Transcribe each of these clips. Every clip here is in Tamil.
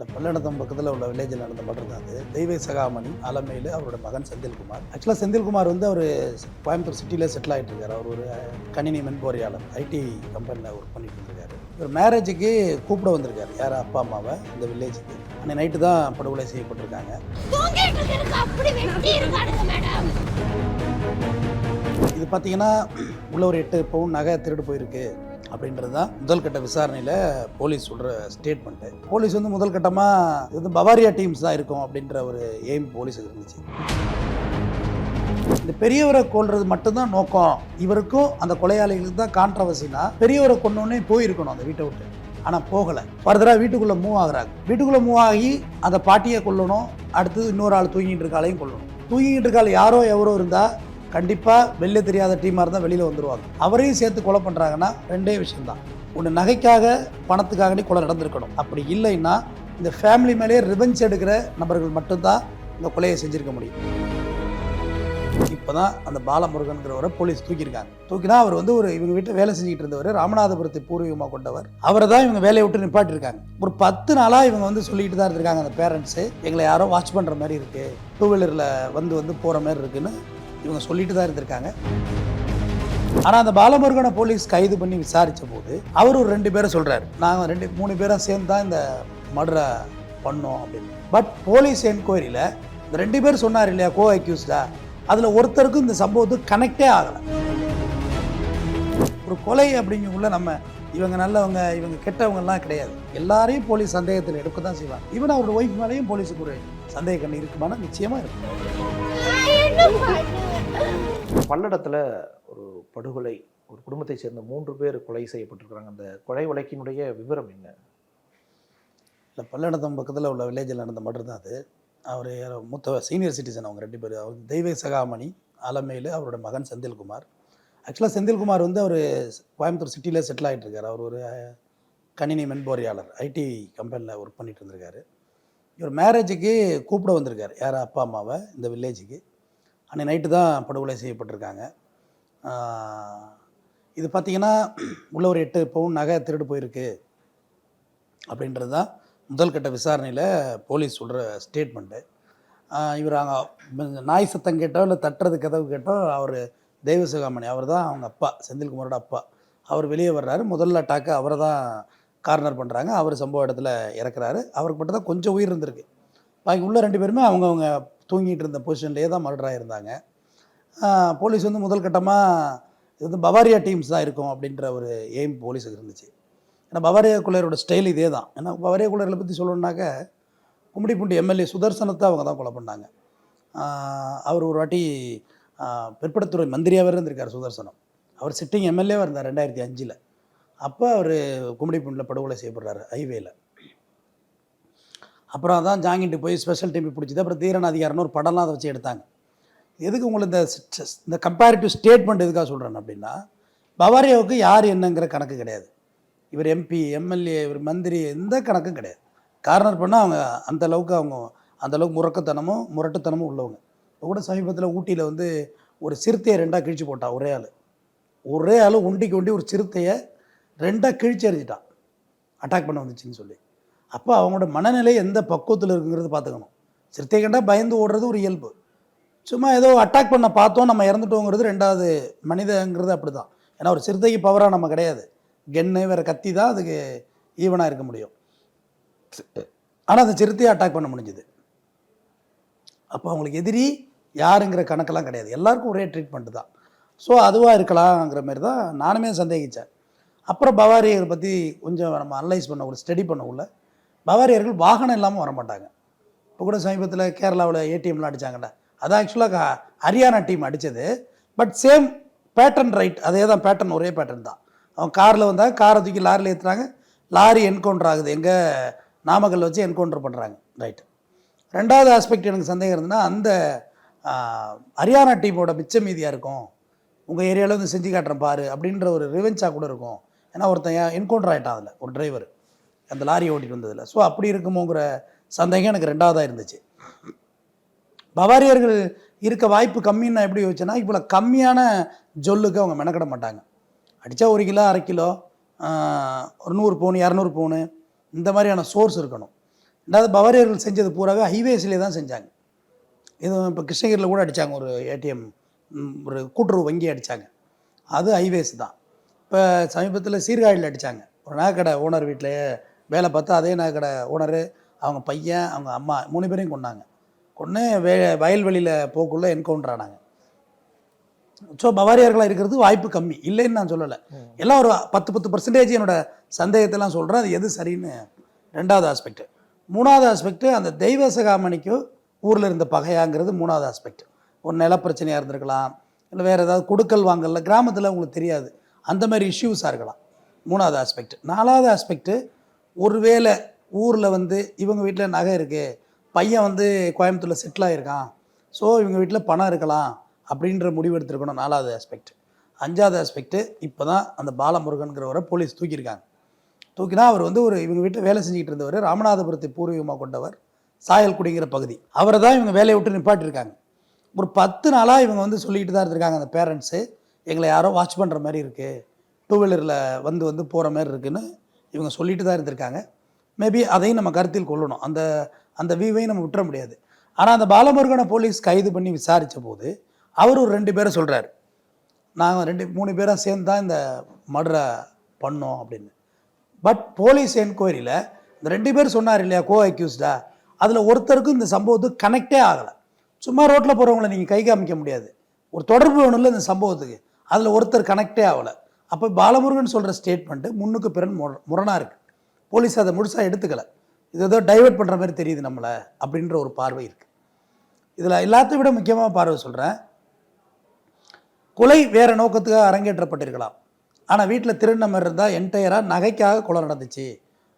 இல்லை பல்லடத்தம் பக்கத்தில் உள்ள வில்லேஜில் நடந்த மர்டர் தான் அது. தெய்வ சகாமணி அலமையில் அவரோட மகன் செந்தில்குமார். ஆக்சுவலாக செந்தில்குமார் வந்து அவர் கோயம்புத்தூர் சிட்டியில் செட்டில் ஆகிட்டு இருக்காரு. அவர் ஒரு கணினி மென்பொறியாளர் ஐடி கம்பெனியில் ஒர்க் பண்ணிட்டு இருக்காரு. இவர் மேரேஜுக்கு கூப்பிட வந்திருக்காரு. யார்? அப்பா அம்மாவை இந்த வில்லேஜுக்கு அன்னைக்கு நைட்டு தான் படுகொலை செய்யப்பட்டிருக்காங்க. இது பார்த்தீங்கன்னா உள்ள ஒரு எட்டு பவுன் நகை திருடு போயிருக்கு. அப்படின்றது தான் முதல் கட்ட விசாரணையில் போலீஸ் சொல்கிற ஸ்டேட்மெண்ட்டு போலீஸ் வந்து முதல் கட்டமாக இது வந்து பவாரியா டீம்ஸ் தான் இருக்கும் அப்படின்ற ஒரு எய்ம் போலீஸுக்கு இருந்துச்சு. இந்த பெரியவரை கொள்றது மட்டும்தான் நோக்கம். இவருக்கும் அந்த கொலையாளிகளுக்கு தான் கான்ட்ரவர்சினா பெரியவரை கொண்டோடனே போயிருக்கணும் அந்த வீட்டை விட்டு. ஆனால் போகலை. ஃபர்தராக வீட்டுக்குள்ளே மூவ் ஆகுறாங்க வீட்டுக்குள்ளே மூவ் ஆகி அந்த பாட்டியை கொல்லணும். அடுத்து இன்னொரு ஆள் தூங்கிட்டு இருக்காளையும் கொல்லணும். தூங்கிட்டு இருக்காள் யாரோ எவரோ இருந்தால் கண்டிப்பாக வெளில தெரியாத டீமாக இருந்தால் வெளியில் வந்துடுவாங்க அவரையும் சேர்த்து கொலை பண்ணுறாங்கன்னா ரெண்டே விஷயம்தான். ஒன்று நகைக்காக பணத்துக்காகனே கொலை நடந்திருக்கணும். அப்படி இல்லைன்னா இந்த ஃபேமிலி மேலேயே ரிவெஞ்ச் எடுக்கிற நபர்கள் மட்டும்தான் இந்த கொலையை செஞ்சுருக்க முடியும். இப்போ தான் அந்த பாலமுருகன்கிறவரை போலீஸ் தூக்கியிருக்காங்க. தூக்கினா அவர் வந்து ஒரு இவங்க வீட்டில் வேலை செஞ்சுக்கிட்டு இருந்தவர் ராமநாதபுரத்தை பூர்வீகமாக கொண்டவர். அவரை தான் இவங்க வேலையை விட்டு நிப்பாட்டிருக்காங்க. ஒரு பத்து நாளாக இவங்க வந்து சொல்லிக்கிட்டு தான் இருந்திருக்காங்க அந்த பேரண்ட்ஸு எங்களை யாரோ வாட்ச் பண்ணுற மாதிரி இருக்குது டூ வீலரில் வந்து வந்து போகிற மாதிரி இருக்குன்னு இவங்க சொல்லிட்டு தான் இருந்திருக்காங்க. ஆனால் அந்த பாலமுருகனை போலீஸ் கைது பண்ணி விசாரித்த போது அவர் ஒரு ரெண்டு பேரை சொல்கிறாரு நாங்கள் ரெண்டு மூணு பேரும் சேர்ந்து தான் இந்த மர்டரை பண்ணோம் அப்படின்னு. பட் போலீஸ் என்கொயரியில் இந்த ரெண்டு பேர் சொன்னார் இல்லையா கோ அக்யூஸ்டா அதில் ஒருத்தருக்கும் இந்த சம்பவத்துக்கு கனெக்டே ஆகலை. ஒரு கொலை அப்படிங்கக்குள்ள நம்ம இவங்க நல்லவங்க இவங்க கெட்டவங்கலாம் கிடையாது. எல்லாரையும் போலீஸ் சந்தேகத்தில் எடுக்க தான் செய்வாங்க. ஈவன் அவரோட ஒய்ஃப் மேலேயும் போலீஸுக்கு ஒரு சந்தேக கண்ணு இருக்குமானா? நிச்சயமாக இருக்கும் பல்லடத்தில் ஒரு படுகொலை ஒரு குடும்பத்தை சேர்ந்த மூன்று பேர் கொலை செய்யப்பட்டிருக்கிறாங்க. அந்த கொலை வழக்கினுடைய விவரம் என்ன? இல்லை பல்லடத்தம் பக்கத்தில் உள்ள வில்லேஜில் நடந்த மர்டர் தான் அது. அவர் மூத்த சீனியர் சிட்டிசன் அவங்க ரெண்டு பேர். அவர் தெய்வ சகாமணி அலமையில் அவரோட மகன் செந்தில்குமார். ஆக்சுவலாக செந்தில்குமார் வந்து அவர் கோயம்புத்தூர் சிட்டியில் செட்டில் ஆகிட்டு இருக்கார். அவர் ஒரு கணினி மென்பொறியாளர் ஐடி கம்பெனியில் ஒர்க் பண்ணிட்டு இருந்திருக்காரு. இவர் மேரேஜுக்கு கூப்பிட வந்திருக்கார். யார் அப்பா அம்மாவை இந்த வில்லேஜுக்கு அன்னைக்கு நைட்டு தான் படுகொலை செய்யப்பட்டிருக்காங்க. இது பார்த்திங்கன்னா உள்ள ஒரு எட்டு பவுன் நகை திருடு போயிருக்கு அப்படின்றது தான் முதல் கட்ட விசாரணையில் போலீஸ் சொல்கிற ஸ்டேட்மெண்ட்டு இவர் அங்கே நாய் சத்தம் கேட்டோ இல்லை தட்டுறது கதவு கேட்டோ அவர் தெய்வசிகாமணி அவர் தான் அவங்க அப்பா செந்தில்குமாரோட அப்பா. அவர் வெளியே வர்றாரு. முதல்ல அட்டாக்கு அவரை தான் கார்னர் பண்ணுறாங்க அவர் சம்பவ இடத்துல இறக்குறாரு. அவருக்கு மட்டும் தான் கொஞ்சம் உயிர் இருந்திருக்கு. பாக்கி உள்ள ரெண்டு பேருமே அவங்கவுங்க தூங்கிட்டு இருந்த பொசிஷன்லேயே தான் மர்டர் இருந்தாங்க போலீஸ் வந்து முதல் கட்டமாக இது வந்து பவாரியா டீம்ஸ் தான் இருக்கும் அப்படின்ற ஒரு எய்ம் போலீஸுக்கு இருந்துச்சு. ஏன்னா பவாரியா குள்ளரோட ஸ்டைல் இதே தான். ஏன்னா பவாரியா குள்ளரை பற்றி சொல்லணுன்னாக்க கும்மிடிப்பூண்டி எம்எல்ஏ சுதர்சனத்தை அவங்க தான் கொலை பண்ணாங்க. அவர் ஒரு வாட்டி பிற்படுத்துறை மந்திரியாகவே இருந்திருக்கார் சுதர்சனம். அவர் சிட்டிங் எம்எல்ஏவாக இருந்தார் ரெண்டாயிரத்தி அஞ்சில். அப்போ அவர் கும்மிடிப்பூண்டில் படுகொலை செய்யப்படுறாரு ஹைவேயில் அப்புறம் தான் ஜாங்கிட்டு போய் ஸ்பெஷல் டீம் பிடிச்சது. அப்புறம் தீரன் அதிகாரம்னு ஒரு படம்லாம் அதை வச்சு எடுத்தாங்க. எதுக்கு உங்களுக்கு இந்த இந்த கம்பேரிட்டிவ் ஸ்டேட்மெண்ட் எதுக்காக சொல்கிறேன் அப்படின்னா பவாரியாவுக்கு யார் என்னங்கிற கணக்கு கிடையாது. இவர் எம்பி எம்எல்ஏ இவர் மந்திரி எந்த கணக்கும் கிடையாது. கார்னர் பண்ணால் அவங்க அந்த அளவுக்கு அவங்க அந்த அளவுக்கு முறக்கத்தனமும் முரட்டுத்தனமும் உள்ளவங்க. இப்போ கூட சமீபத்தில் ஊட்டியில் வந்து ஒரு சிறுத்தையை ரெண்டாக கிழிச்சு போட்டான் ஒரே ஆள். ஒரே ஆள் ஒண்டிக்கு ஒண்டி ஒரு சிறுத்தையை ரெண்டாக கிழிச்சு எறிஞ்சிட்டான். அட்டாக் பண்ண வந்துச்சுன்னு சொல்லி. அப்போ அவங்களோட மனநிலை எந்த பக்குவத்தில் இருக்குங்கிறது பார்த்துக்கணும். சிறுத்தை கண்டா பயந்து ஓடுறது ஒரு இயல்பு. சும்மா ஏதோ அட்டாக் பண்ண பார்த்தோம் நம்ம இறந்துட்டோங்கிறது ரெண்டாவது மனிதங்கிறது அப்படி தான் ஏன்னா ஒரு சிறுத்தைக்கு பவராக நம்ம கிடையாது. கென்னு வேறு கத்தி தான் அதுக்கு ஈவனாக இருக்க முடியும். ஆனால் அந்த சிறுத்தையை அட்டாக் பண்ண முடிஞ்சுது. அப்போ அவங்களுக்கு எதிரி யாருங்கிற கணக்கெல்லாம் கிடையாது. எல்லாருக்கும் ஒரே ட்ரீட்மெண்ட் தான். ஸோ அதுவாக இருக்கலாங்கிற மாதிரி தான் நானுமே சந்தேகித்தேன் அப்புறம் பவாரியர் பற்றி கொஞ்சம் நம்ம அனலைஸ் பண்ண உள்ள ஸ்டடி பண்ண உள்ள பவாரியர்கள் வாகனம் இல்லாமல் வர மாட்டாங்க இப்போ கூட சமீபத்தில் கேரளாவில் ஏடிஎம்லாம் அடிச்சாங்கல்ல அது ஆக்சுவலாக ஹரியானா டீம் அடித்தது பட் சேம் பேட்டர்ன் ரைட் அதே தான் பேட்டர்ன் ஒரே பேட்டர்ன் தான். அவன் காரில் வந்தாங்க காரை தூக்கி லாரியில் ஏற்றுறாங்க லாரி என்கவுண்டர் ஆகுது. எங்கே நாமக்கல் வச்சு என்கவுண்டர் பண்ணுறாங்க ரைட் ரெண்டாவது ஆஸ்பெக்ட் எனக்கு சந்தேகம் இருந்ததுன்னா அந்த ஹரியானா டீமோட மிச்ச மீதியாக இருக்கும்? உங்கள் ஏரியாவில் வந்து செஞ்சு காட்டுறேன் பாரு அப்படின்ற ஒரு ரிவெஞ்சாக கூட இருக்கும். ஏன்னா ஒருத்தன் என்கவுண்டர் ஆகிட்டான் அதில் ஒரு டிரைவர் அந்த லாரியை ஓட்டிட்டு வந்ததில். ஸோ அப்படி இருக்குமோங்கிற சந்தேகம் எனக்கு ரெண்டாவதாக இருந்துச்சு. பவாரியர்கள் இருக்க வாய்ப்பு கம்மின்னு நான் எப்படி யோசிச்சேன்னா இவ்வளோ கம்மியான ஜொல்லுக்கு அவங்க மெனக்கிட மாட்டாங்க. அடித்தா ஒரு கிலோ அரை கிலோ ஒரு நூறு பவுன் இரநூறு பவுனு இந்த மாதிரியான சோர்ஸ் இருக்கணும். ரெண்டாவது பவாரியர்கள் செஞ்சது பூராவே ஹைவேஸ்லேயே தான் செஞ்சாங்க. இதுவும் இப்போ கிருஷ்ணகிரியில் கூட அடித்தாங்க ஒரு ஏடிஎம் ஒரு கூட்டுறவு வங்கி அடித்தாங்க அது ஹைவேஸ் தான். இப்போ சமீபத்தில் சீர்காழியில் அடித்தாங்க ஒரு நகைக்கடை ஓனர் வீட்டிலேயே வேலை பார்த்து அதே நகைக்கடை ஓனரு அவங்க பையன் அவங்க அம்மா மூணு பேரையும் கொண்டாங்க கொன்று வே வயல்வெளியில் போக்குள்ள என்கவுண்டர் ஆனாங்க. ஸோ பவாரியார்களாக இருக்கிறது வாய்ப்பு கம்மி. இல்லைன்னு நான் சொல்லலை. எல்லாம் ஒரு பத்து பத்து பர்சன்டேஜ் என்னோட சந்தேகத்தெல்லாம் சொல்கிறேன் அது எது சரின்னு ரெண்டாவது ஆஸ்பெக்ட் மூணாவது ஆஸ்பெக்ட் அந்த தெய்வ சகாமணிக்கும் ஊரில் இருந்த பகையாங்கிறது மூணாவது ஆஸ்பெக்ட் ஒரு நில பிரச்சனையாக இருந்திருக்கலாம். இல்லை வேறு ஏதாவது கொடுக்கல் வாங்கல கிராமத்தில் உங்களுக்கு தெரியாது. அந்த மாதிரி இஷ்யூஸாக இருக்கலாம். மூணாவது ஆஸ்பெக்ட் நாலாவது ஆஸ்பெக்ட் ஒருவேளை ஊரில் வந்து இவங்க வீட்டில் நகை இருக்குது பையன் வந்து கோயம்புத்தூரில் செட்டில் ஆகிருக்கான் ஸோ இவங்க வீட்டில் பணம் இருக்கலாம் அப்படின்ற முடிவு எடுத்துருக்கணும் நாலாவது ஆஸ்பெக்ட் அஞ்சாவது ஆஸ்பெக்ட்டு இப்போ தான் அந்த பாலமுருகன்கிறவரை போலீஸ் தூக்கியிருக்காங்க. தூக்கினா அவர் வந்து ஒரு இவங்க வீட்டில் வேலை செஞ்சுக்கிட்டு இருந்தவர் ராமநாதபுரத்தை பூர்வீகமாக கொண்டவர் சாயல்குடிங்கிற பகுதி. அவரை தான் இவங்க வேலையை விட்டு நிப்பாட்டியிருக்காங்க. ஒரு பத்து நாளாக இவங்க வந்து சொல்லிக்கிட்டு தான் இருந்திருக்காங்க அந்த பேரண்ட்ஸு எங்களை யாரோ வாட்ச் பண்ணுற மாதிரி இருக்குது டூ வீலரில் வந்து வந்து போகிற மாதிரி இருக்குதுன்னு இவங்க சொல்லிட்டு தான் இருந்திருக்காங்க. மேபி அதையும் நம்ம கருத்தில் கொள்ளணும். அந்த அந்த வியூவையும் நம்ம விட்டுற முடியாது. ஆனால் அந்த பாலமுருகனை போலீஸ் கைது பண்ணி விசாரித்த போது அவர் ஒரு ரெண்டு பேரை சொல்கிறாரு நாங்கள் ரெண்டு மூணு பேராக சேர்ந்து தான் இந்த மர்டரை பண்ணோம் அப்படின்னு. பட் போலீஸ் என்கொயரியில் இந்த ரெண்டு பேர் சொன்னார் இல்லையா கோ அக்யூஸ்டா அதில் ஒருத்தருக்கும் இந்த சம்பவத்துக்கு கனெக்டே ஆகலை. சும்மா ரோட்டில் போகிறவங்கள நீங்கள் கை காமிக்க முடியாது. ஒரு தொடர்பு வேணும்ல இந்த சம்பவத்துக்கு. அதில் ஒருத்தர் கனெக்டே ஆகலை. அப்போ பாலமுருகன் சொல்கிற ஸ்டேட்மெண்ட்டு முன்னுக்கு பிறன் முர முரணாக இருக்குது போலீஸ் அதை முழுசாக எடுத்துக்கல. இது ஏதோ டைவர்ட் பண்ணுற மாதிரி தெரியுது நம்மளை அப்படின்ற ஒரு பார்வை இருக்குது இதில் எல்லாத்தையும் விட முக்கியமாக பார்வை சொல்கிறேன் கொலை வேறு நோக்கத்துக்காக அரங்கேற்றப்பட்டிருக்கலாம். ஆனால் வீட்டில் திருடின மாதிரி இருந்தால் என்டையராக நகைக்காக கொலை நடந்துச்சு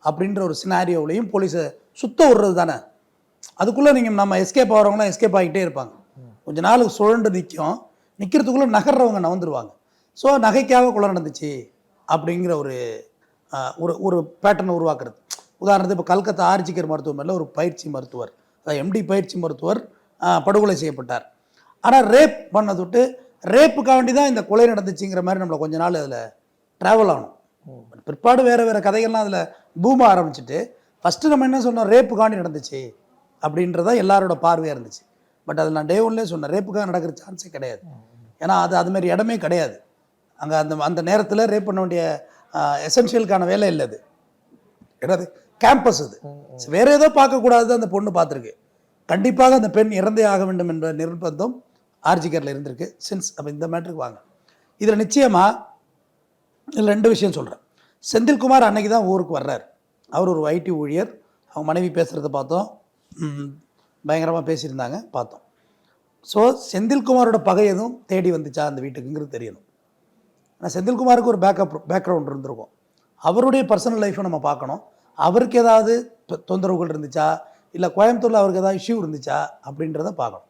அப்படின்ற ஒரு சினாரியோவிலையும் போலீஸை சுத்த விடுறது தானே. அதுக்குள்ளே நீங்கள் நம்ம எஸ்கேப் ஆகிறவங்களாம் எஸ்கேப் ஆகிட்டே இருப்பாங்க. கொஞ்ச நாள் சுழண்டு நிற்கும் நிற்கிறதுக்குள்ளே நகர்றவங்க நவந்துருவாங்க. ஸோ நகைக்காக கொலை நடந்துச்சு அப்படிங்கிற ஒரு ஒரு ஒரு பேட்டர்னை உருவாக்குறது. உதாரணத்துக்கு இப்போ கல்கத்தா ஆர்ஜிக்கர் மருத்துவமனையில் ஒரு பயிற்சி மருத்துவர் அதாவது எம்டி பயிற்சி மருத்துவர் படுகொலை செய்யப்பட்டார். ஆனால் ரேப் பண்ணது விட்டு ரேப்புக்காக வேண்டி தான் இந்த கொலை நடந்துச்சுங்கிற மாதிரி நம்மளை கொஞ்ச நாள் அதில் ட்ராவல் ஆகணும். பிற்பாடு வேறு வேறு கதைகள்லாம் அதில் பூம ஆரம்பிச்சுட்டு ஃபஸ்ட்டு நம்ம என்ன சொன்னோம்? ரேப்புக்காண்டி நடந்துச்சு அப்படின்றதான் எல்லாரோட பார்வையாக இருந்துச்சு. பட் அது நான் டே ஒன்லேயே சொன்னேன் ரேப்புக்காக நடக்கிற சான்ஸே கிடையாது. ஏன்னா அது அது மாதிரி இடமே கிடையாது. அங்கே அந்த அந்த நேரத்தில் ரேப் பண்ண வேண்டிய எசென்ஷியலுக்கான வேலை இல்லை அது. என்னது? கேம்பஸ் அது. வேற ஏதோ பார்க்கக்கூடாது அந்த பொண்ணு பார்த்துருக்கு. கண்டிப்பாக அந்த பெண் இறந்தே ஆக வேண்டும் என்ற நிர்பந்தம் ஆர்ஜிகரில் இருந்திருக்கு. சின்ஸ் அப்போ இந்த மேட்ருக்கு வாங்க. இதில் நிச்சயமாக இதில் ரெண்டு விஷயம் சொல்கிறேன் செந்தில்குமார் அன்னைக்கு தான் ஊருக்கு வர்றார். அவர் ஒரு ஐடி ஊழியர். அவங்க மனைவி பேசுகிறத பார்த்தோம். பயங்கரமாக பேசியிருந்தாங்க. பார்த்தோம். ஸோ செந்தில்குமாரோட பகை எதுவும் தேடி வந்துச்சா அந்த வீட்டுக்குங்கிறது தெரியணும். ஆனால் செந்தில்குமாருக்கு ஒரு பேக்கப் பேக்ரவுண்ட் இருந்திருக்கும். அவருடைய பர்சனல் லைஃப்பை நம்ம பார்க்கணும். அவருக்கு ஏதாவது தொ- தொந்தரவுகள் இருந்துச்சா? இல்லை கோயம்புத்தூரில் அவருக்கு ஏதாவது இஷ்யூ இருந்துச்சா? அப்படின்றத பார்க்கணும்.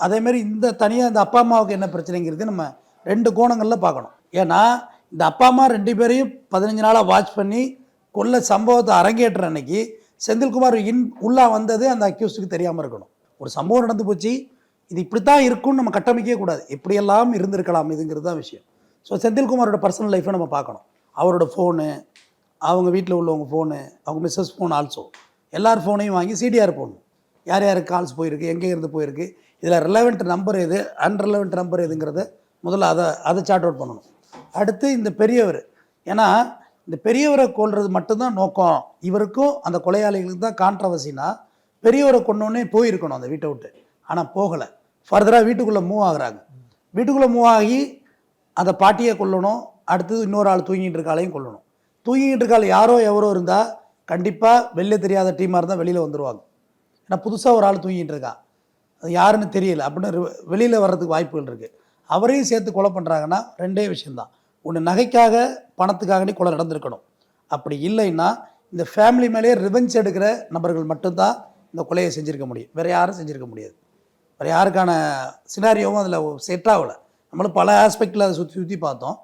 அதேமாரி இந்த தனியாக இந்த அப்பா அம்மாவுக்கு என்ன பிரச்சனைங்கிறது நம்ம ரெண்டு கோணங்களில் பார்க்கணும். ஏன்னா இந்த அப்பா அம்மா ரெண்டு பேரையும் பதினஞ்சு நாளாக வாட்ச் பண்ணி கொள்ள சம்பவத்தை அரங்கேற்ற அன்னைக்கு செந்தில்குமார் இன் உள்ளா வந்தது அந்த அக்யூஸ்டுக்கு தெரியாமல் இருக்கணும். ஒரு சம்பவம் நடந்து போச்சு. இது இப்படித்தான் இருக்கும்னு நம்ம கட்டமைக்கவே கூடாது. இப்படியெல்லாம் இருந்திருக்கலாம் இதுங்கிறது தான் விஷயம். ஸோ செந்தில்குமாரோட பர்சனல் லைஃப்பை நம்ம பார்க்கணும். அவரோட ஃபோனு அவங்க வீட்டில் உள்ளவங்க ஃபோனு அவங்க மிஸ்ஸஸ் ஃபோன் ஆல்சோ எல்லார் ஃபோனையும் வாங்கி சிடிஆர் போடணும். யார் யாருக்கு கால்ஸ் போயிருக்கு எங்கே இருந்து போயிருக்கு இதில் ரிலவெண்ட் நம்பர் எது அன்ரிலவெண்ட் நம்பர் எதுங்கிறத முதல்ல அதை அதை சார்ட் அவுட் பண்ணணும். அடுத்து இந்த பெரியவர். ஏன்னா இந்த பெரியவரை கொள்வது மட்டும்தான் நோக்கம். இவருக்கும் அந்த கொலையாளிகளுக்கு தான் கான்ட்ரவர்சினா பெரியவரை கொண்டோடனே போயிருக்கணும் அந்த வீட்டை விட்டு. ஆனால் போகலை. ஃபர்தராக வீட்டுக்குள்ளே மூவ் ஆகுறாங்க. வீட்டுக்குள்ளே மூவ் ஆகி அந்த பாட்டியை கொல்லணும் அடுத்தது இன்னொரு ஆள் தூங்கிட்டு இருக்காளையும் கொல்லணும். தூங்கிட்டு இருக்காள் யாரோ எவரோ இருந்தால் கண்டிப்பாக வெளில தெரியாத டீமாக இருந்தால் வெளியில் வந்துடுவாங்க ஏன்னா புதுசாக ஒரு ஆள் தூங்கிட்டு இருக்கா. அது யாருன்னு தெரியல. அப்படின்னு வெளியில் வர்றதுக்கு வாய்ப்புகள் இருக்குது அவரையும் சேர்த்து கொலை பண்ணுறாங்கன்னா ரெண்டே விஷயம்தான். ஒன்று நகைக்காக பணத்துக்காகவே கொலை நடந்திருக்கணும். அப்படி இல்லைன்னா இந்த ஃபேமிலி மேலேயே ரிவெஞ்ச் எடுக்கிற நபர்கள் மட்டும்தான் இந்த கொலையை செஞ்சுருக்க முடியும். வேறு யாரும் செஞ்சுருக்க முடியாது. வேறு யாருக்கான சினாரியோவும் அதில் செட் ஆகலை. நம்மளும் பல ஆஸ்பெக்டில் அதை சுற்றி சுற்றி பார்த்தோம்.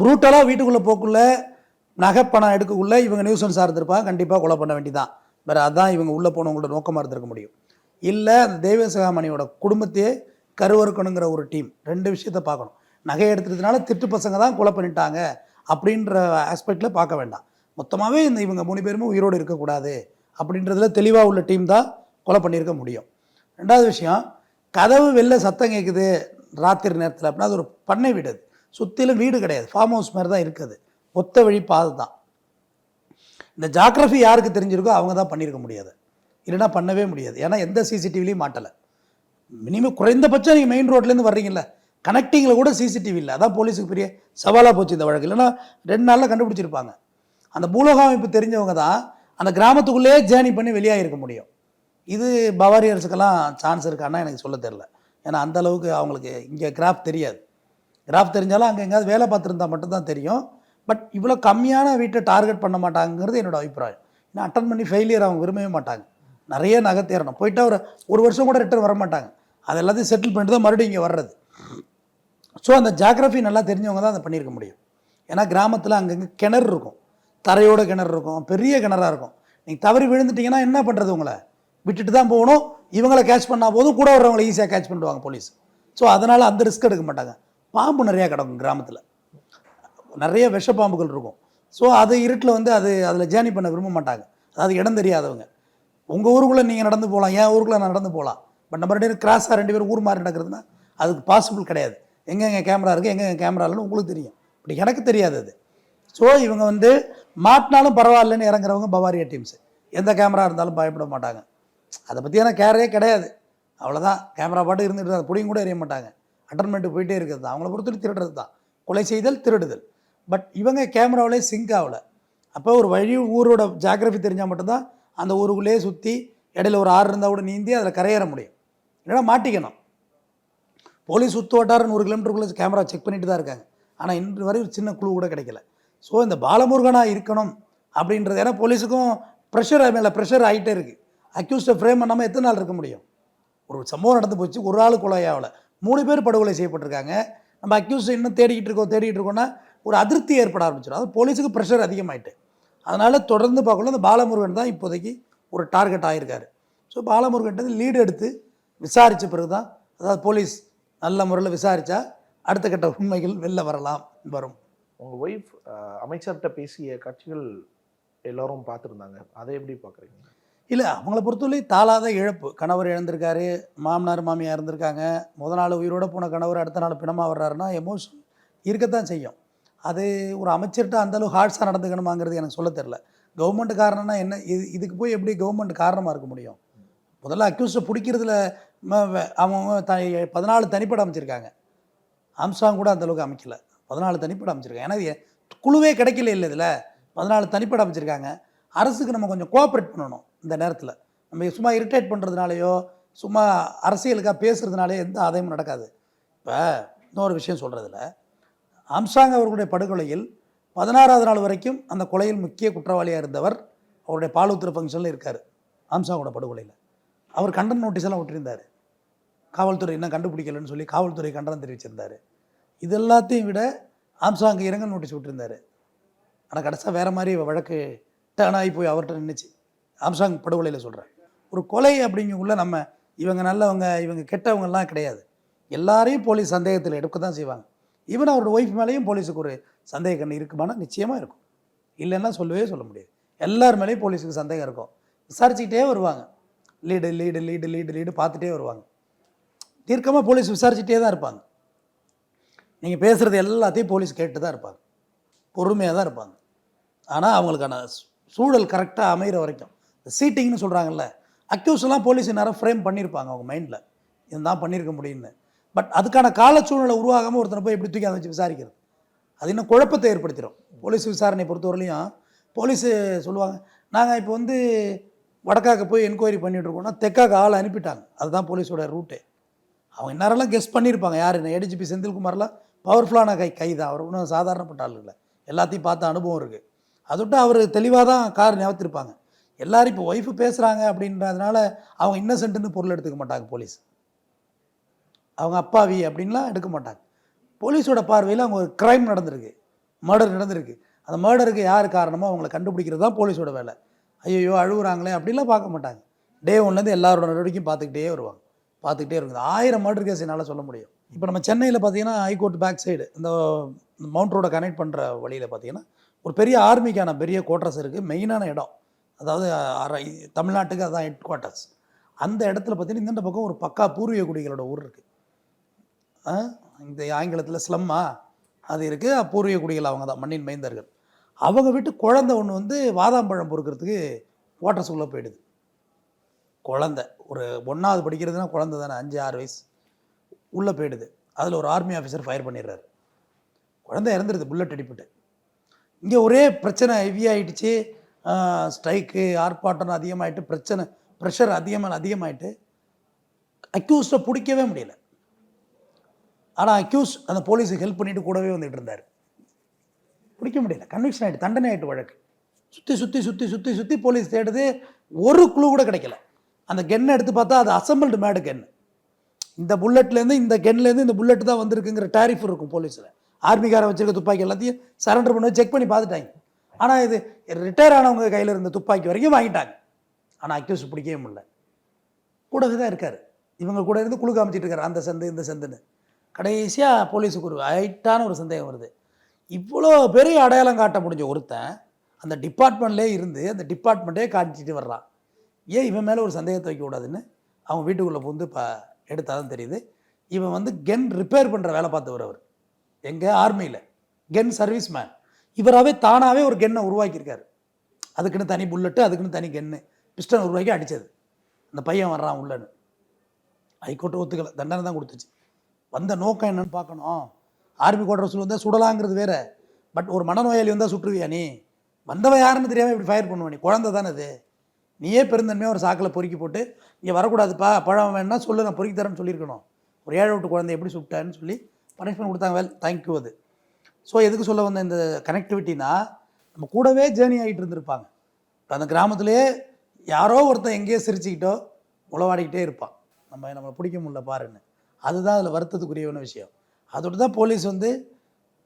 ப்ரூட்டலாக வீட்டுக்குள்ளே போக்குள்ளே நகை பணம் எடுக்கக்குள்ள இவங்க நியூசன்ஸாக இருந்திருப்பாங்க. கண்டிப்பாக கொலை பண்ண வேண்டியதான் வேறு அதான் இவங்க உள்ளே போனவங்களோட நோக்கமாக இருந்திருக்க முடியும். இல்லை அந்த தெய்வ குடும்பத்தையே கருவறுக்கணுங்கிற ஒரு டீம் ரெண்டு விஷயத்தை பார்க்கணும். நகை எடுத்துட்டதுனால திட்டு பசங்க தான் கொலை பண்ணிட்டாங்க அப்படின்ற ஆஸ்பெக்டில் பார்க்க வேண்டாம். மொத்தமாகவே இந்த இவங்க மூணு பேருமே உயிரோடு இருக்கக்கூடாது அப்படின்றதுல தெளிவாக உள்ள டீம் தான் கொலை பண்ணியிருக்க முடியும். ரெண்டாவது விஷயம் கதவு வெளில சத்தம் கேட்குது ராத்திரி நேரத்தில் அப்படின்னா அது ஒரு பண்ணை வீடு அது. சுற்றிலும் வீடு கிடையாது. ஃபார்ம் ஹவுஸ் மாதிரி தான் இருக்குது. ஒத்த வழி பாதை தான். இந்த ஜாக்ரஃபி யாருக்கு தெரிஞ்சிருக்கோ அவங்க தான் பண்ணியிருக்க முடியாது. இல்லைன்னா பண்ணவே முடியாது. ஏன்னா எந்த சிசிடிவிலையும் மாட்டலை. மினிமம் குறைந்தபட்சம் நீங்கள் மெயின் ரோட்லேருந்து வர்றீங்கள கனெக்டிங்கில் கூட சிசிடிவி இல்லை. அதான் போலீஸுக்கு பெரிய சவாலாக போச்சு இந்த வழக்கு. இல்லைன்னா ரெண்டு நாளில் கண்டுபிடிச்சிருப்பாங்க. அந்த பூலோக அமைப்பு தெரிஞ்சவங்க தான் அந்த கிராமத்துக்குள்ளேயே ஜேர்னி பண்ணி வெளியாக இருக்க முடியும். இது பவாரியர்ஸுக்கெல்லாம் சான்ஸ் இருக்கான்னா எனக்கு சொல்ல தெரில ஏன்னா அந்த அளவுக்கு அவங்களுக்கு இங்கே கிராஃப் தெரியாது. கிராஃப் தெரிஞ்சாலும் அங்கே எங்கேயாவது வேலை பார்த்துருந்தா மட்டும்தான் தெரியும். பட் இவ்வளோ கம்மியான வீட்டை டார்கெட் பண்ண மாட்டாங்கிறது என்னோட அபிப்பிராயம். ஏன்னா அட்டன் பண்ணி ஃபெயிலியர் அவங்க விரும்பவே மாட்டாங்க. நிறைய நகர்த்தேறணும் போயிட்டா ஒரு ஒரு வருஷம் கூட ரிட்டர்ன் வர மாட்டாங்க அது எல்லாத்தையும் செட்டில் பண்ணிட்டு தான் மறுபடியும் இங்கே வர்றது. ஸோ அந்த ஜாகிரஃபி நல்லா தெரிஞ்சவங்க தான் அதை பண்ணியிருக்க முடியும். ஏன்னா கிராமத்தில் அங்கங்கே கிணறு இருக்கும். தரையோட கிணறு இருக்கும். பெரிய கிணறாக இருக்கும். நீங்கள் தவறி விழுந்துட்டீங்கன்னா என்ன பண்ணுறது உங்களை? விட்டுட்டு தான் போகணும். இவங்கள கேட்ச் பண்ணால் போதும். கூட வர்றவங்களை ஈஸியாக கேட்ச் பண்ணிடுவாங்க போலீஸ் ஸோ அதனால் அந்த ரிஸ்க் எடுக்க மாட்டாங்க. பாம்பு நிறையா கிடக்கும் கிராமத்தில். நிறைய விஷ பாம்புகள் இருக்கும். ஸோ அது இருட்டில் வந்து அது அதில் ஜேர்னி பண்ண விரும்ப மாட்டாங்க. அதாவது இடம் தெரியாதவங்க. உங்கள் ஊருக்குள்ளே நீங்கள் நடந்து போகலாம். என் ஊருக்குள்ளே நான் நடந்து போகலாம். பட் நம்ம ரெண்டு பேரும் கிராஸாக ரெண்டு பேரும் ஊர் மாறி நடக்கிறதுனா அதுக்கு பாசிபிள் கிடையாது. எங்கெங்கே கேமரா இருக்குது எங்கெங்கே கேமரா இல்லைன்னு உங்களுக்கு தெரியும். பட் எனக்கு தெரியாது அது. ஸோ இவங்க வந்து மாட்டினாலும் பரவாயில்லன்னு இறங்குறவங்க பவாரியா டீம்ஸ் எந்த கேமரா இருந்தாலும் பயப்பட மாட்டாங்க. அதை பற்றியான கேரே கிடையாது. அவ்வளோதான் கேமரா பாட்டு இருந்துட்டு தான். புடியும் கூட எறிய மாட்டாங்க. அட்டர்மெண்ட்டு போயிட்டே இருக்கிறது தான். அவங்கள பொறுத்தவரை திருடுறது தான். கொலை செய்தல் திருடுதல். பட் இவங்க கேமராவிலே சிங்க் ஆகலை. அப்போ ஒரு வழி ஊரோட ஜாகிரபி தெரிஞ்சால் மட்டும்தான் அந்த ஊருக்குள்ளேயே சுற்றி இடையில ஒரு ஆறு இருந்தால் கூட நீந்தி அதில் கரையேற முடியும். இல்லைன்னா மாட்டிக்கணும். போலீஸ் சுற்று வட்டார நூறு கிலோமீட்டருக்குள்ளே கேமரா செக் பண்ணிட்டு தான் இருக்காங்க. ஆனால் இன்று வரை ஒரு சின்ன குழு கூட கிடைக்கல. ஸோ இந்த பாலமுருகனாக இருக்கணும் அப்படின்றது ஏன்னா போலீஸுக்கும் ப்ரெஷர் மேலே ப்ரெஷர் ஆகிட்டே இருக்குது அக்யூஸ்டை ஃப்ரேம் பண்ணாமல் எத்தனை நாள் இருக்க முடியும்? ஒரு சம்பவம் நடந்து போச்சு ஒரு ஆள் கொலையாவில் மூணு பேர் படுகொலை செய்யப்பட்டிருக்காங்க. நம்ம அக்யூஸ்டை இன்னும் தேடிக்கிட்டு இருக்கோம் தேடிக்கிட்டு இருக்கோம்னா ஒரு அதிருப்தி ஏற்பட ஆரம்பிச்சிடும். அது போலீஸுக்கு ப்ரெஷர் அதிகமாயிட்டு. அதனால் தொடர்ந்து பார்க்கணும் அந்த பாலமுருகன் தான் இப்போதைக்கு ஒரு டார்கெட் ஆகியிருக்காரு ஸோ பாலமுருகன்ட்டு லீடு எடுத்து விசாரித்த பிறகு தான் அதாவது போலீஸ் நல்ல முறையில் விசாரித்தா அடுத்த கட்ட உண்மைகள் வெளில வரலாம் வரும். உங்கள் ஒய்ஃப் அமைச்சர்கிட்ட பேசிய காட்சிகள் எல்லோரும் பார்த்துருந்தாங்க. அதை எப்படி பார்க்குறீங்க? இல்லை அவங்கள பொறுத்தவரை தாளாத இழப்பு. கணவர் இழந்திருக்காரு மாமனார் மாமியார் இருந்திருக்காங்க முத நாள் உயிரோட போன கணவர் அடுத்த நாள் பிணமாக வர்றாருன்னா எமோஷன் இருக்கத்தான் செய்யும். அது ஒரு அமைச்சர்கிட்ட அந்தளவு ஹார்ட்ஸாக நடந்துக்கணுமாங்கிறது எனக்கு சொல்ல தெரில கவர்மெண்ட் காரணம்னா என்ன? இது இதுக்கு போய் எப்படி கவர்மெண்ட் காரணமாக இருக்க முடியும்? முதல்ல அக்யூஸ்டை பிடிக்கிறதுல அவங்க த பதினாலு தனிப்பட அமைச்சிருக்காங்க. அம்சாங் கூட அந்தளவுக்கு அமைக்கல. பதினாலு தனிப்பட அமைச்சிருக்காங்க. ஏன்னா குழுவே கிடைக்கல இல்லை இதில். பதினாலு தனிப்பட அமைச்சிருக்காங்க. அரசுக்கு நம்ம கொஞ்சம் கோஆப்ரேட் பண்ணணும். இந்த நேரத்தில். நம்ம சும்மா இரிட்டேட் பண்ணுறதுனாலையோ சும்மா அரசியலுக்காக பேசுகிறதுனாலே எந்த ஆதாயமும் நடக்காது. இப்போ இன்னொரு விஷயம் சொல்கிறதுல அம்சாங் அவர்களுடைய படுகொலையில் பதினாறாவது நாள் வரைக்கும் அந்த கொலையில் முக்கிய குற்றவாளியாக இருந்தவர் அவருடைய பாலுத்திர ஃபங்க்ஷனில் இருக்கார் ஆம்சாங்கோட படுகொலையில். அவர் கண்டன நோட்டீஸ் எல்லாம் விட்டிருந்தார். காவல்துறை இன்னும் கண்டுபிடிக்கலன்னு சொல்லி காவல்துறை கண்டனம் தெரிவிச்சிருந்தார். இது எல்லாத்தையும் விட ஆம்சாங் இறங்க நோட்டீஸ் விட்டிருந்தார். ஆனால் கடைசியாக வேறு மாதிரி வழக்கு டேர்ன் ஆகி போய் அவர்கிட்ட நின்றுச்சு ஆம்சாங் படுகொலையில் சொல்கிறேன் ஒரு கொலை அப்படிங்கக்குள்ள நம்ம இவங்க நல்லவங்க இவங்க கெட்டவங்கலாம் கிடையாது. எல்லாரையும் போலீஸ் சந்தேகத்தில் எடுக்க தான் செய்வாங்க. ஈவன் அவரோட ஒய்ஃப் மேலேயும் போலீஸுக்கு ஒரு சந்தேக கண்ணு இருக்குமானா நிச்சயமாக இருக்கும். இல்லைன்னா சொல்லவே சொல்ல முடியாது. எல்லார் மேலேயும் போலீஸுக்கு சந்தேகம் இருக்கும். விசாரிச்சுக்கிட்டே வருவாங்க. Lead lead lead lead lead பார்த்துட்டே வருவாங்க. தீர்க்கமாக போலீஸ் விசாரிச்சுட்டே தான் இருப்பாங்க. நீங்கள் பேசுகிறது எல்லாத்தையும் போலீஸ் கேட்டு தான் இருப்பாங்க. பொறுமையாக தான் இருப்பாங்க. ஆனால் அவங்களுக்கான சூழல் கரெக்டாக அமைகிற வரைக்கும் சீட்டிங்னு சொல்கிறாங்கல்ல அக்யூஸ்லாம் போலீஸ் நேரம் ஃப்ரேம் பண்ணியிருப்பாங்க அவங்க மைண்டில் இதுதான் பண்ணியிருக்க முடியும்னு. பட் அதுக்கான கால சூழ்நிலை உருவாகாமல் ஒருத்தனை போய் எப்படி தூக்கி அதை வச்சு விசாரிக்கிறது? அது இன்னும் குழப்பத்தை ஏற்படுத்திடும். போலீஸ் விசாரணை பொறுத்தவரையிலையும் போலீஸு சொல்லுவாங்க நாங்கள் இப்போ வந்து வடக்காக்க போய் என்கொயரி பண்ணிகிட்ருக்கோம்னா தெற்காக ஆள் அனுப்பிட்டாங்க. அதுதான் போலீஸோட ரூட்டு அவங்க இந்நேரம்லாம் கெஸ் பண்ணியிருப்பாங்க. யார் என்ன ஏடிஜிபி செந்தில்குமார்லாம் பவர்ஃபுல்லான கை கை தான் அவர் ஒன்றும் சாதாரணப்பட்ட ஆள் இல்லை எல்லாத்தையும் பார்த்த அனுபவம் இருக்குது அதை விட்டு அவர் தெளிவாக தான் கார் ஞாபகத்திருப்பாங்க. எல்லாரும் இப்போ ஒய்ஃபு பேசுகிறாங்க அப்படின்றதுனால அவங்க இன்னசென்ட்னு பொருள் எடுத்துக்க மாட்டாங்க போலீஸ் அவங்க அப்பாவி அப்படின்லாம் எடுக்க மாட்டாங்க. போலீஸோட பார்வையில் அவங்க ஒரு க்ரைம் நடந்திருக்கு. மர்டர் நடந்திருக்கு. அந்த மர்டருக்கு யார் காரணமோ அவங்கள கண்டுபிடிக்கிறது தான் போலீஸோட வேலை. ஐயோ அழுகுறாங்களே அப்படிலாம் பார்க்க மாட்டாங்க. டே ஒன்லேருந்து எல்லாரோட நடவடிக்கையும் பார்த்துக்கிட்டே வருவாங்க. பார்த்துக்கிட்டே இருக்குது. ஆயிரம் மர்டர் கேஸ் என்னால் சொல்ல முடியும். இப்போ நம்ம சென்னையில் பார்த்தீங்கன்னா ஹைகோர்ட் பேக் சைடு இந்த மவுண்ட் ரோடை கனெக்ட் பண்ணுற வழியில் பார்த்தீங்கன்னா ஒரு பெரிய ஆர்மிக்கான பெரிய கோட்ரஸ் இருக்குது மெயினான இடம். அதாவது தமிழ்நாட்டுக்கு அதான் ஹெட் குவார்ட்டர்ஸ் அந்த இடத்துல பார்த்தீங்கன்னா இந்த பக்கம் ஒரு பக்கா பூர்வீக குடிகளோட ஊர் இருக்குது இந்த ஆங்கிலத்தில் ஸ்லம்மா அது இருக்குது பூர்வீக குடிகள் அவங்க தான் மண்ணின் மைந்தர்கள். அவங்க வீட்டு குழந்தை ஒன்று வந்து வாதாம்பழம் பொறுக்கிறதுக்கு குவார்ட்டர்ஸ் உள்ளே போயிடுது. குழந்த ஒரு ஒன்றாவது படிக்கிறதுனா குழந்த தானே அஞ்சு ஆறு வயசு. உள்ளே போயிடுது. அதில் ஒரு ஆர்மி ஆஃபீஸர் ஃபயர் பண்ணிடுறாரு. குழந்தை இறந்துருது புல்லட் அடிப்பட்டு இங்கே ஒரே பிரச்சனை ஹெவி ஆகிடுச்சு ஸ்ட்ரைக்கு ஆர்ப்பாட்டம் அதிகமாயிட்டு பிரச்சனை ப்ரெஷர் அதிகமாக அதிகமாயிட்டு அக்யூஸ்டை பிடிக்கவே முடியல. ஆனால் அக்யூஸ் அந்த போலீஸுக்கு ஹெல்ப் பண்ணிட்டு கூடவே வந்துட்டு இருந்தார். பிடிக்க முடியல. கன்விக்ஷன் ஆகிட்டு தண்டனை ஆகிட்டு வழக்கு. சுற்றி சுற்றி சுற்றி சுற்றி சுற்றி போலீஸ் தேடுது. ஒரு குழு கூட கிடைக்கல. அந்த கென்னை எடுத்து பார்த்தா அது அசம்பிள்டு மேடு கென்னு இந்த புல்லட்லேருந்து இந்த கென்லேருந்து இந்த புல்லட் தான் வந்திருக்குங்கிற டேரிஃப் இருக்கும் போலீஸில் ஆர்மிக்காரன் வச்சுருக்க துப்பாக்கி எல்லாத்தையும் சரண்டர் பண்ணி செக் பண்ணி பார்த்துட்டாங்க. ஆனால் இது ரிட்டையர் ஆனவங்க கையில் இருந்த துப்பாக்கி வரைக்கும் வாங்கிட்டாங்க. ஆனால் அக்யூஸ் பிடிக்கவே முடியல. கூடவே தான் இருக்கார். இவங்க கூட இருந்து குழு காமிச்சிட்டு இருக்காரு. அந்த சந்து இந்த சந்துன்னு. கடைசியாக போலீஸுக்கு ஒரு ஹைட்டான ஒரு சந்தேகம் வருது. இவ்வளோ பெரிய அடையாளம் காட்ட முடிஞ்ச ஒருத்தன் அந்த டிபார்ட்மெண்ட்லேயே இருந்து அந்த டிபார்ட்மெண்ட்டே காட்டிட்டு வர்றான். ஏன் இவன் மேலே ஒரு சந்தேகத்தை வைக்கக்கூடாதுன்னு அவங்க வீட்டுக்குள்ளே புகுந்து இப்போ எடுத்தால் தான் தெரியுது. இவன் வந்து கென் ரிப்பேர் பண்ணுற வேலை பார்த்தவர் அவர் எங்கே? ஆர்மியில் கென் சர்வீஸ் மேன் இவராகவே தானாகவே ஒரு கென்னை உருவாக்கியிருக்காரு. அதுக்குன்னு தனி புல்லட்டு அதுக்குன்னு தனி கென்னு. பிஸ்டன் உருவாக்கி அடித்தது அந்த பையன் வர்றான் உள்ளன்னு. ஹைகோர்ட்டு ஒத்துக்கலை. தண்டனை தான் கொடுத்துச்சு. வந்த நோக்கம் என்னன்னு பார்க்கணும். ஆர்மி குவார்டர்ஸில் வந்தால் சுடலாங்கிறது வேற. பட் ஒரு மனநோயாளி வந்தால் சுட்டுருவியா நீ? வந்தவன் யாருன்னு தெரியாமல் இப்படி ஃபயர் பண்ணுவ நீ? குழந்தை தானே அது. நீயே பெருந்தன்மையாக ஒரு சாக்கில் பொறுக்கி போட்டு இங்கே வரக்கூடாதுப்பா பழம் வேணா சொல்லு நான் பொறுக்கி தரேன்னு சொல்லியிருக்கணும். ஒரு ஏழை விட்டு குழந்தை எப்படி சுட்டான்னு சொல்லி பனிஷ்மெண்ட் கொடுத்தாங்க. வேல் தேங்க்யூ அது. ஸோ எதுக்கு சொல்ல வந்த இந்த கனெக்டிவிட்டினா நம்ம கூடவே ஜேர்னி ஆகிட்டு இருந்திருப்பாங்க. இப்போ அந்த கிராமத்திலே யாரோ ஒருத்தன் எங்கேயோ சிரிச்சுக்கிட்டோ உளவாடிக்கிட்டே இருப்பான். நம்ம நம்மளை பிடிக்க முடியல பாருன்னு. அதுதான் அதில் வருத்தத்துக்குரியவன விஷயம். அதோட தான் போலீஸ் வந்து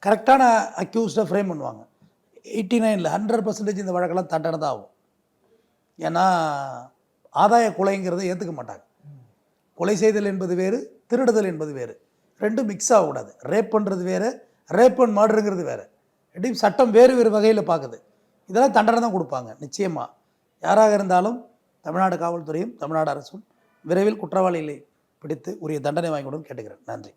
கரெக்டான அக்யூஸ்டாக ஃப்ரேம் பண்ணுவாங்க. எயிட்டி நைனில் ஹண்ட்ரட் பர்சன்டேஜ் இந்த வழக்கெல்லாம் தண்டனை தான் ஆகும். ஏன்னா ஆதாய கொலைங்கிறத ஏற்றுக்க மாட்டாங்க. கொலை செய்தல் என்பது வேறு திருடுதல் என்பது வேறு. ரெண்டும் மிக்ஸ் ஆகக்கூடாது. ரேப் பண்ணுறது வேறு ரேப் அண்ட் மர்டருங்கிறது வேறு. எப்படியும் சட்டம் வேறு வேறு வகையில் பார்க்குது. இதெல்லாம் தண்டனை தான் கொடுப்பாங்க நிச்சயமாக யாராக இருந்தாலும் தமிழ்நாடு காவல்துறையும் தமிழ்நாடு அரசும் விரைவில் குற்றவாளிகளை பிடித்து உரிய தண்டனை வாங்கி கொடுன்னு கேட்டுக்கிறேன். நன்றி.